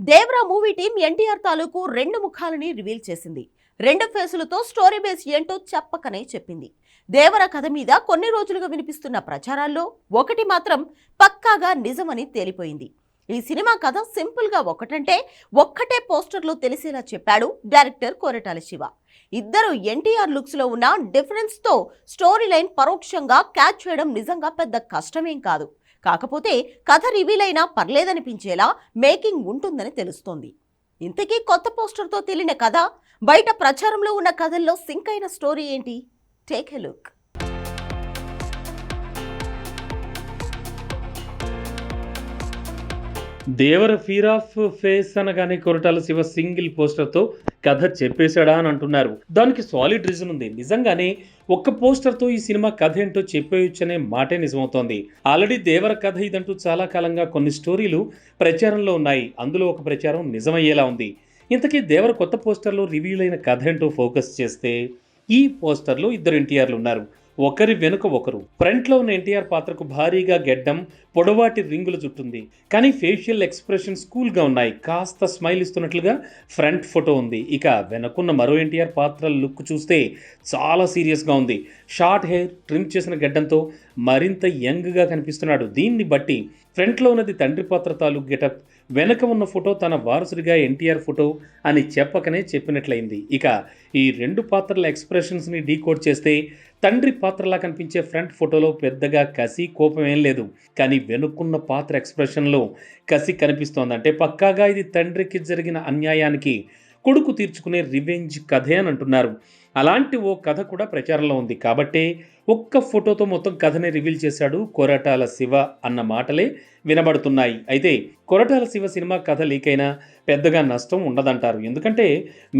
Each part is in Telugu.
దేవరా మూవీ టీం ఎన్టీఆర్ తాలూకు రెండు ముఖాలని రివీల్ చేసింది. రెండు ఫేసులతో స్టోరీ బేస్ ఏంటో చెప్పకనే చెప్పింది. దేవర కథ మీద కొన్ని రోజులుగా వినిపిస్తున్న ప్రచారాల్లో ఒకటి మాత్రం పక్కాగా నిజమని తేలిపోయింది. ఈ సినిమా కథ సింపుల్గా ఒకటంటే ఒక్కటే పోస్టర్లో తెలిసేలా చెప్పాడు డైరెక్టర్ కోరటాల శివ. ఇద్దరు ఎన్టీఆర్ లుక్స్లో ఉన్న డిఫరెన్స్తో స్టోరీ లైన్ పరోక్షంగా క్యాచ్ చేయడం నిజంగా పెద్ద కష్టమేం కాదు. కాకపోతే కథ రివీల్ అయినా పర్లేదనిపించేలా మేకింగ్ ఉంటుందని తెలుస్తోంది. ఇంతకీ కొత్త పోస్టర్తో తేలిన కథ బయట ప్రచారంలో ఉన్న కథల్లో సింక్ అయిన స్టోరీ ఏంటి? Take a look. Devara fear of face అనగానే కొరటాల శివ సింగిల్ పోస్టర్తో కథ చెప్పేశాడా అని అంటున్నారు. దానికి సాలిడ్ రీజన్ ఉంది. నిజంగానే ఒక్క పోస్టర్తో ఈ సినిమా కథ ఏంటో చెప్పేయొచ్చనే మాటే నిజమవుతోంది. ఆల్రెడీ దేవర కథ ఇదంటూ చాలా కాలంగా కొన్ని స్టోరీలు ప్రచారంలో ఉన్నాయి. అందులో ఒక ప్రచారం నిజమయ్యేలా ఉంది. ఇంతకీ దేవర కొత్త పోస్టర్లో రివీల్ అయిన కథ ఏంటో ఫోకస్ చేస్తే ఈ పోస్టర్లో ఇద్దరు ఎన్టీఆర్లు ఉన్నారు. ఒకరి వెనుక ఒకరు. ఫ్రంట్లో ఉన్న ఎన్టీఆర్ పాత్రకు భారీగా గెడ్డం పొడవాటి రింగుల చుట్టుంది కానీ ఫేషియల్ ఎక్స్ప్రెషన్స్ కూల్గా ఉన్నాయి. కాస్త స్మైల్ ఇస్తున్నట్లుగా ఫ్రంట్ ఫోటో ఉంది. ఇక వెనకున్న మరో ఎన్టీఆర్ పాత్ర లుక్ చూస్తే చాలా సీరియస్గా ఉంది. షార్ట్ హెయిర్ ట్రిమ్ చేసిన గడ్డంతో మరింత యంగ్గా కనిపిస్తున్నాడు. దీన్ని బట్టి ఫ్రంట్లో ఉన్నది తండ్రి పాత్ర తాలూకు గెటప్ వెనక ఉన్న ఫోటో తన వారసుడిగా ఎన్టీఆర్ ఫోటో అని చెప్పకనే చెప్పినట్లయింది. ఇక ఈ రెండు పాత్రల ఎక్స్ప్రెషన్స్ని డీకోడ్ చేస్తే తండ్రి పాత్రలా కనిపించే ఫ్రంట్ ఫోటోలో పెద్దగా కసి కోపం ఏం లేదు. కానీ వెనుక్కున్న పాత్ర ఎక్స్ప్రెషన్లో కసి కనిపిస్తోందంటే పక్కాగా ఇది తండ్రికి జరిగిన అన్యాయానికి కొడుకు తీర్చుకునే రివెంజ్ కథే అని అంటున్నారు. అలాంటి ఓ కథ కూడా ప్రచారంలో ఉంది. కాబట్టే ఒక్క ఫోటోతో మొత్తం కథని రివీల్ చేశాడు కొరటాల శివ అన్న మాటలే వినబడుతున్నాయి. అయితే కొరటాల శివ సినిమా కథ లీక్ అయినా పెద్దగా నష్టం ఉండదంటారు. ఎందుకంటే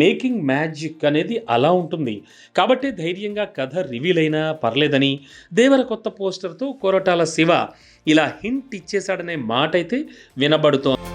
మేకింగ్ మ్యాజిక్ అనేది అలా ఉంటుంది. కాబట్టి ధైర్యంగా కథ రివీల్ అయినా పర్లేదని దేవర కొత్త పోస్టర్తో కొరటాల శివ ఇలా హింట్ ఇచ్చేశాడనే మాట అయితే వినబడుతోంది.